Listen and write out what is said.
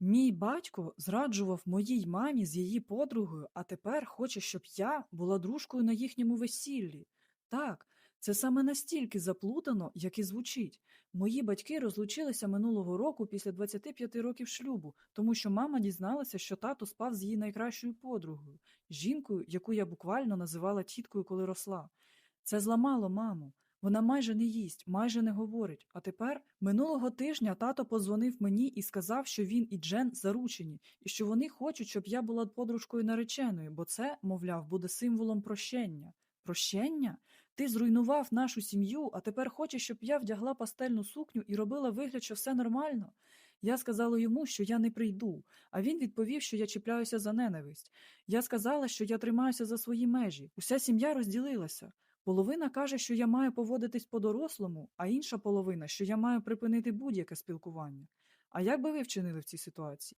Мій батько зраджував моїй мамі з її подругою, а тепер хоче, щоб я була дружкою на їхньому весіллі. Так, це саме настільки заплутано, як і звучить. Мої батьки розлучилися минулого року після 25 років шлюбу, тому що мама дізналася, що тато спав з її найкращою подругою, жінкою, яку я буквально називала тіткою, коли росла. Це зламало маму. Вона майже не їсть, майже не говорить. А тепер минулого тижня тато подзвонив мені і сказав, що він і Джен заручені, і що вони хочуть, щоб я була подружкою нареченої, бо це, мовляв, буде символом прощення. Прощення? Ти зруйнував нашу сім'ю, а тепер хочеш, щоб я вдягла пастельну сукню і робила вигляд, що все нормально? Я сказала йому, що я не прийду, а він відповів, що я чіпляюся за ненависть. Я сказала, що я тримаюся за свої межі. Уся сім'я розділилася. Половина каже, що я маю поводитись по-дорослому, а інша половина, що я маю припинити будь-яке спілкування. А як би ви вчинили в цій ситуації?